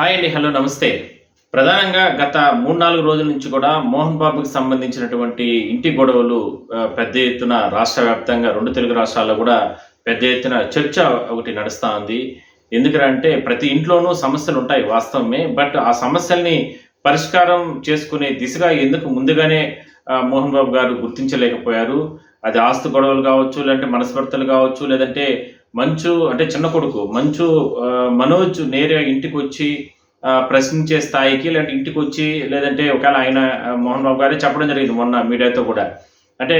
Hi అండి hello నమస్తే. ప్రధానంగా గత మూడు నాలుగు రోజుల నుంచి కూడా మోహన్ బాబుకి సంబంధించినటువంటి ఇంటి గొడవలు పెద్ద ఎత్తున రాష్ట్ర వ్యాప్తంగా రెండు తెలుగు రాష్ట్రాల్లో కూడా పెద్ద ఎత్తున చర్చ ఒకటి నడుస్తూ ఉంది. ఎందుకంటే ప్రతి ఇంట్లోనూ సమస్యలు ఉంటాయి వాస్తవమే బట్ ఆ సమస్యల్ని పరిష్కారం చేసుకునే దిశగా ఎందుకు ముందుగానే మోహన్ బాబు గారు గుర్తించలేకపోయారు? అది ఆస్తు గొడవలు కావచ్చు లేదంటే మనస్పర్ధలు కావచ్చు లేదంటే మంచు అంటే చిన్న కొడుకు మంచు మనోజ్ నేరుగా ఇంటికి వచ్చి ప్రశ్నించే స్థాయికి లేదంటే ఇంటికి వచ్చి లేదంటే ఒకవేళ ఆయన మోహన్ బాబు గారే చెప్పడం జరిగింది మొన్న మీడియాతో కూడా. అంటే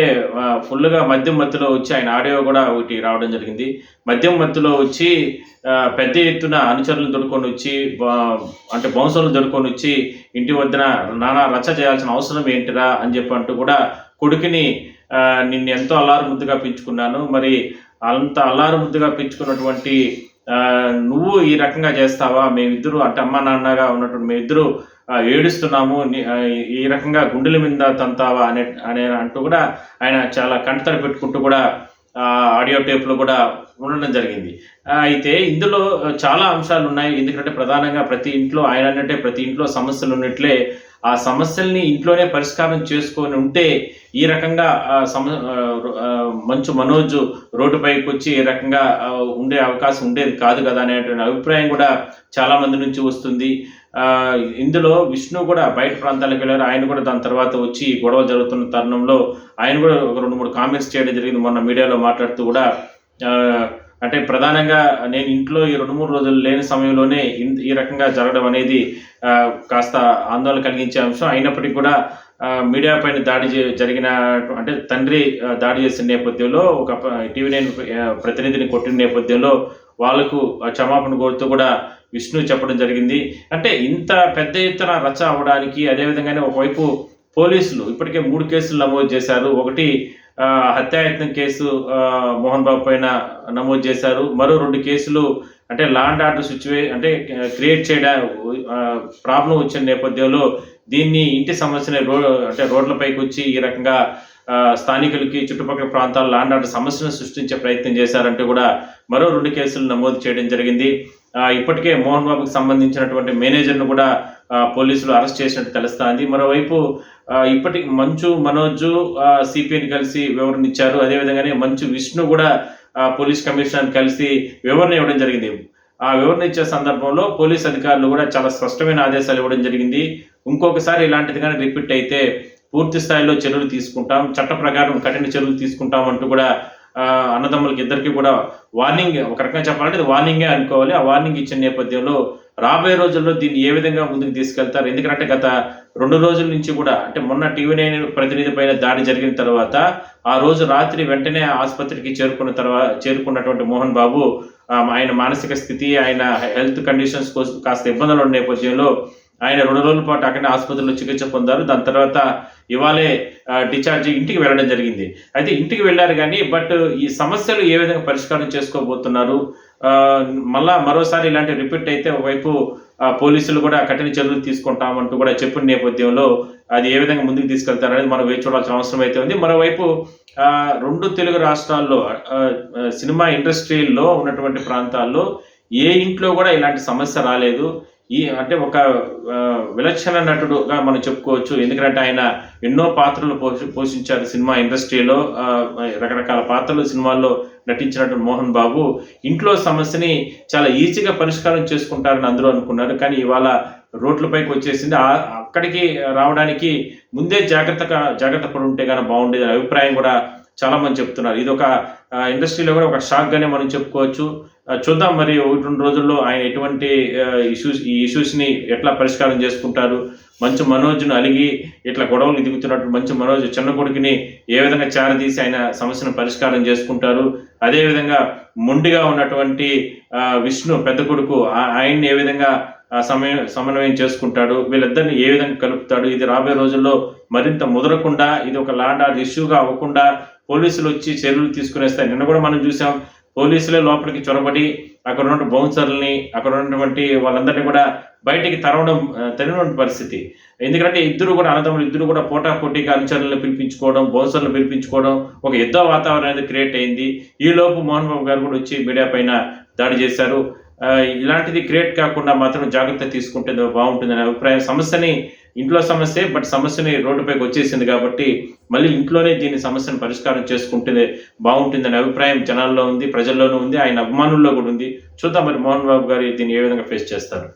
ఫుల్గా మద్యం మత్తులో వచ్చి ఆయన ఆడియో కూడా ఒకటి రావడం జరిగింది. మద్యం మత్తులో వచ్చి పెద్ద ఎత్తున అనుచరులు దొడుకొని వచ్చి అంటే బౌన్సర్లు దొడుకొని వచ్చి ఇంటి వద్దన నానా రచ్చ చేయాల్సిన అవసరం ఏంటిరా అని చెప్పి అంటూ కూడా కొడుకుని నిన్ను ఎంతో అల్లారు ముద్దుగా పెంచుకున్నాను. మరి అంత అల్లారు ముద్దుగా పెంచుకున్నటువంటి నువ్వు ఈ రకంగా చేస్తావా? మేమిద్దరు అంటే అమ్మ నాన్నగా ఉన్నటువంటి మేమిద్దరు ఏడుస్తున్నాము ఈ రకంగా గుండెల మీద తంతావా అనే అనే అంటూ కూడా ఆయన చాలా కంటతడి పెట్టుకుంటూ కూడా ఆడియో టేప్లో కూడా ఉండడం జరిగింది. అయితే ఇందులో చాలా అంశాలు ఉన్నాయి ఎందుకంటే ప్రధానంగా ప్రతి ఇంట్లో ఆయన అన్నట్టే ప్రతి ఇంట్లో సమస్యలు ఉన్నట్లే ఆ సమస్యల్ని ఇంట్లోనే పరిష్కారం చేసుకొని ఉంటే ఈ రకంగా సమ మంచు మనోజ్ రోడ్డుపైకి వచ్చి ఈ రకంగా ఉండే అవకాశం ఉండేది కాదు కదా అనేటువంటి అభిప్రాయం కూడా చాలామంది నుంచి వస్తుంది. ఇందులో విష్ణు కూడా బయట ప్రాంతాలకు వెళ్ళారు. ఆయన కూడా దాని తర్వాత వచ్చి గొడవ జరుగుతున్న తరుణంలో ఆయన కూడా ఒక రెండు మూడు కామెంట్స్ చేయడం జరిగింది. మొన్న మీడియాలో మాట్లాడుతూ కూడా అంటే ప్రధానంగా నేను ఇంట్లో ఈ రెండు మూడు రోజులు లేని సమయంలోనే ఈ రకంగా జరగడం అనేది కాస్త ఆందోళన కలిగించే అంశం. అయినప్పటికీ కూడా మీడియా పైన దాడి జరిగిన అంటే తండ్రి దాడి చేసిన నేపథ్యంలో ఒక టీవీ నైన్ ప్రతినిధిని కొట్టిన నేపథ్యంలో వాళ్ళకు క్షమాపణ కోరుతూ కూడా విష్ణు చెప్పడం జరిగింది. అంటే ఇంత పెద్ద ఎత్తున రచ్చ అవ్వడానికి అదేవిధంగానే ఒకవైపు పోలీసులు ఇప్పటికే మూడు కేసులు నమోదు చేశారు. ఒకటి హత్యాయత్నం కేసు మోహన్ బాబు పైన నమోదు చేశారు. మరో రెండు కేసులు అంటే లాండ్ ఆర్డర్ సిచ్యువే అంటే క్రియేట్ చేయడం ప్రాబ్లం వచ్చిన నేపథ్యంలో దీన్ని ఇంటి సమస్యని రో అంటే రోడ్లపైకి వచ్చి ఈ రకంగా స్థానికులకి చుట్టుపక్కల ప్రాంతాల లాండ్ ఆర్డర్ సమస్యను సృష్టించే ప్రయత్నం చేశారంటూ కూడా మరో రెండు కేసులు నమోదు చేయడం జరిగింది. ఇప్పటికే మోహన్ బాబుకి సంబంధించినటువంటి మేనేజర్ను కూడా పోలీసులు అరెస్ట్ చేసినట్టు తెలుస్తోంది. మరోవైపు ఇప్పటి ఇప్పటికి మంచు మనోజ్ సిపిని కలిసి వివరణ ఇచ్చారు. అదేవిధంగానే మంచు విష్ణు కూడా పోలీస్ కమిషనర్ కలిసి వివరణ ఇవ్వడం జరిగింది. ఆ వివరణ ఇచ్చే సందర్భంలో పోలీస్ అధికారులు కూడా చాలా స్పష్టమైన ఆదేశాలు ఇవ్వడం జరిగింది. ఇంకొకసారి ఇలాంటిది కానీ రిపీట్ అయితే పూర్తి స్థాయిలో చర్యలు తీసుకుంటాం. చట్ట ప్రకారం కఠిన చర్యలు తీసుకుంటాం అంటూ కూడా అన్నదమ్ములకి ఇద్దరికి కూడా వార్నింగ్ ఒక రకంగా చెప్పాలంటే ఇది వార్నింగే అనుకోవాలి. ఆ వార్నింగ్ ఇచ్చిన నేపథ్యంలో రాబోయే రోజుల్లో దీన్ని ఏ విధంగా ముందుకు తీసుకెళ్తారు? ఎందుకంటే గత రెండు రోజుల నుంచి కూడా అంటే మొన్న టీవీ నైన్ ప్రతినిధి పైన దాడి జరిగిన తర్వాత ఆ రోజు రాత్రి వెంటనే ఆసుపత్రికి చేరుకున్న తర్వాత చేరుకున్నటువంటి మోహన్ బాబు ఆయన మానసిక స్థితి ఆయన హెల్త్ కండిషన్స్ కోసం కాస్త ఇబ్బందులు ఉన్న నేపథ్యంలో ఆయన రెండు రోజుల పాటు అక్కడనే ఆసుపత్రిలో చికిత్స పొందారు. దాని తర్వాత ఇవాళే డిశ్చార్జ్ ఇంటికి వెళ్ళడం జరిగింది. అయితే ఇంటికి వెళ్ళారు కానీ బట్ ఈ సమస్యలు ఏ విధంగా పరిష్కారం చేసుకోబోతున్నారు? మళ్ళా మరోసారి ఇలాంటి రిపీట్ అయితే ఒకవైపు పోలీసులు కూడా కఠిన చర్యలు తీసుకుంటామంటూ కూడా చెప్పిన నేపథ్యంలో అది ఏ విధంగా ముందుకు తీసుకెళ్తారనేది మనం వేచి చూడాల్సిన అవసరం అయితే ఉంది. మరోవైపు రెండు తెలుగు రాష్ట్రాల్లో సినిమా ఇండస్ట్రీల్లో ఉన్నటువంటి ప్రాంతాల్లో ఏ ఇంట్లో కూడా ఇలాంటి సమస్య రాలేదు. ఈ అంటే ఒక విలక్షణ నటుడుగా మనం చెప్పుకోవచ్చు. ఎందుకంటే ఆయన ఎన్నో పాత్రలు పోషి పోషించారు సినిమా ఇండస్ట్రీలో. రకరకాల పాత్రలు సినిమాల్లో నటించినట్టు మోహన్ బాబు. ఇంట్లో సమస్యని చాలా ఈజీగా పరిష్కారం చేసుకుంటారని అందరూ అనుకున్నారు. కానీ ఇవాళ రోడ్లపైకి వచ్చేసింది. అక్కడికి రావడానికి ముందే జాగ్రత్తగా జాగ్రత్త పడి ఉంటే కానీ బాగుండేది అభిప్రాయం కూడా చాలా మంది చెప్తున్నారు. ఇది ఒక ఇండస్ట్రీలో కూడా ఒక షాక్గానే మనం చెప్పుకోవచ్చు. చూద్దాం మరి ఒకటి రెండు రోజుల్లో ఆయన ఎటువంటి ఇష్యూస్ ఈ ఇష్యూస్ని ఎట్లా పరిష్కారం చేసుకుంటారు? మంచు మనోజ్ను అలిగి ఇట్లా గొడవలు దిగుతున్నట్టు మంచు మనోజ్ చిన్న కొడుకుని ఏ విధంగా చారదీసి ఆయన సమస్యను పరిష్కారం చేసుకుంటారు? అదేవిధంగా మొండిగా ఉన్నటువంటి విష్ణు పెద్ద కొడుకు ఆ- ఆయన్ని ఏ విధంగా సమయం సమన్వయం చేసుకుంటాడు? వీళ్ళిద్దరిని ఏ విధంగా కలుపుతాడు? ఇది రాబోయే రోజుల్లో మరింత ముదరకుండా ఇది ఒక లాండ్ ఆర్డర్ ఇష్యూగా అవ్వకుండా పోలీసులు వచ్చి చర్యలు తీసుకునేస్తాయి. నిన్న కూడా మనం చూసాం పోలీసులే లోపలికి చొరబడి అక్కడ ఉన్న బౌన్సర్లని అక్కడ ఉన్నటువంటి వాళ్ళందరినీ కూడా బయటికి తరవడం తెలియనటువంటి పరిస్థితి. ఎందుకంటే ఇద్దరు కూడా అన్నదమ్ములు ఇద్దరు కూడా పోటా పోటీగా అనుచరులను పిలిపించుకోవడం బౌన్సర్లను పిలిపించుకోవడం ఒక యుద్ధ వాతావరణం అనేది క్రియేట్ అయింది. ఈలోపు మోహన్ బాబు గారు కూడా వచ్చి మీడియా పైన దాడి చేశారు. ఇలాంటిది క్రియేట్ కాకుండా మాత్రం జాగ్రత్త తీసుకుంటే బాగుంటుందనే అభిప్రాయం. సమస్యని ఇంట్లో సమస్య బట్ సమస్యని రోడ్డుపైకి వచ్చేసింది కాబట్టి మళ్ళీ ఇంట్లోనే దీని సమస్యను పరిష్కారం చేసుకుంటే బాగుంటుందనే అభిప్రాయం జనాల్లో ఉంది ప్రజల్లోనూ ఉంది ఆయన అభిమానుల్లో కూడా ఉంది. చూద్దాం మరి మోహన్ బాబు గారు దీన్ని ఏ విధంగా ఫేస్ చేస్తారు?